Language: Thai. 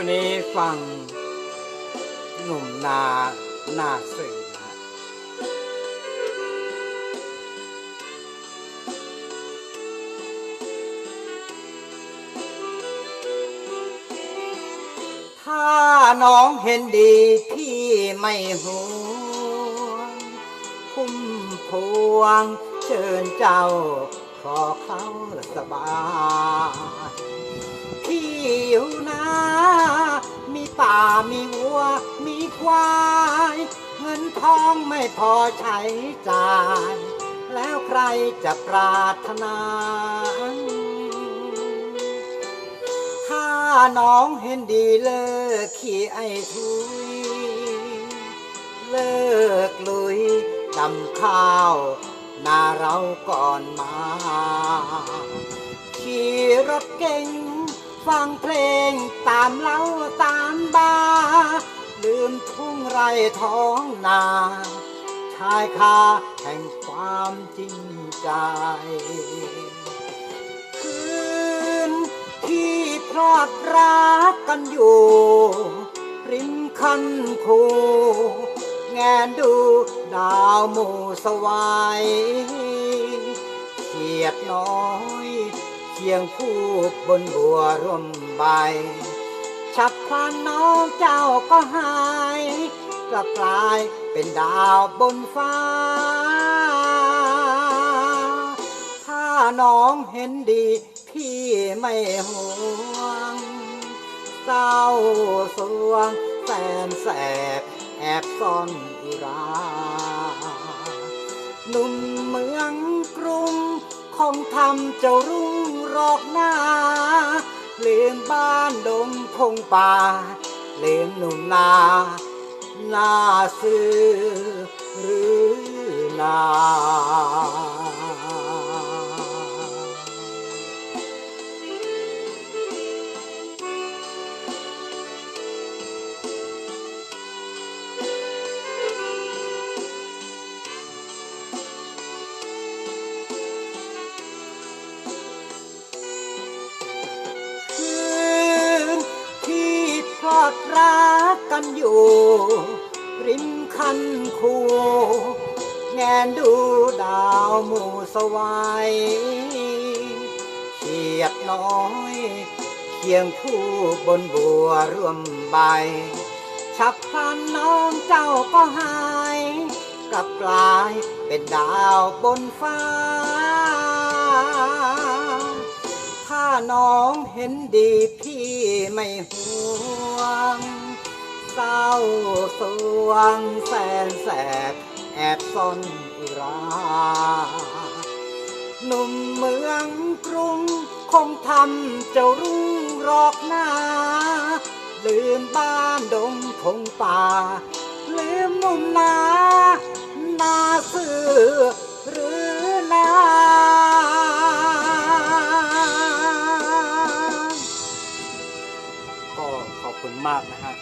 ช่วงนี้ฟังหนุ่มนานาสื่อนะฮะถ้าน้องเห็นดีพี่ไม่ห่วงพุ่มพวงเชิญเจ้าขอเขาสบายพี่อยู่น มีวัวมีควาย เงินทองไม่พอใช้จ่าย แล้วใครจะปรารถนา ถ้าน้องเห็นดีเลิกขี้ไอ้ทุย เลิกลุยดำข้าวนาเราก่อนมา ขี่รถเก่ง ฟังเพลงตามเล้าตามบาลืมทุ่งไรท้องนา ชายคาแห่งความจริงใจ คืนที่พลอดรักกันอยู่ ริมคันคูแงนดูดาวหมู่สวายเขียดน้อย คียงคู่บนบัวร่วมใบ ฉับพลันน้องเจ้าก็หายกลับกลายเป็นดาวบนฟ้า ถ้าน้องเห็นดีพี่ไม่ห่วง เศร้าสวงแสนแสบแอบซ่อนอุราหนุ่มเมืองกรุงคงทำเจ้ารุ่ง ลืมบ้านดงพงป่าลืมหนุ่มนาหน้าซื้อหรือนา ดรักกันอยู่ ริมคันคูแงนดูดาวหมู่สวายเขียดน้อยเคียงคู่บนบัวร่วมใบ ฉับพลันน้องเจ้าก็หาย กลับกลายเป็นดาวบนฟ้า ถ้าน้องเห็นดีพี่ไม่ห่วง เศร้าสวงแสนแสบแอบซ่อนอุราหนุ่มเมืองกรุงคงทำเจ้ารุ่งรอกหน้า ลืมบ้านดงพงป่า ลืมนุ่มนานาซื่อหรือนาก็ขอบคุณมากนะฮะ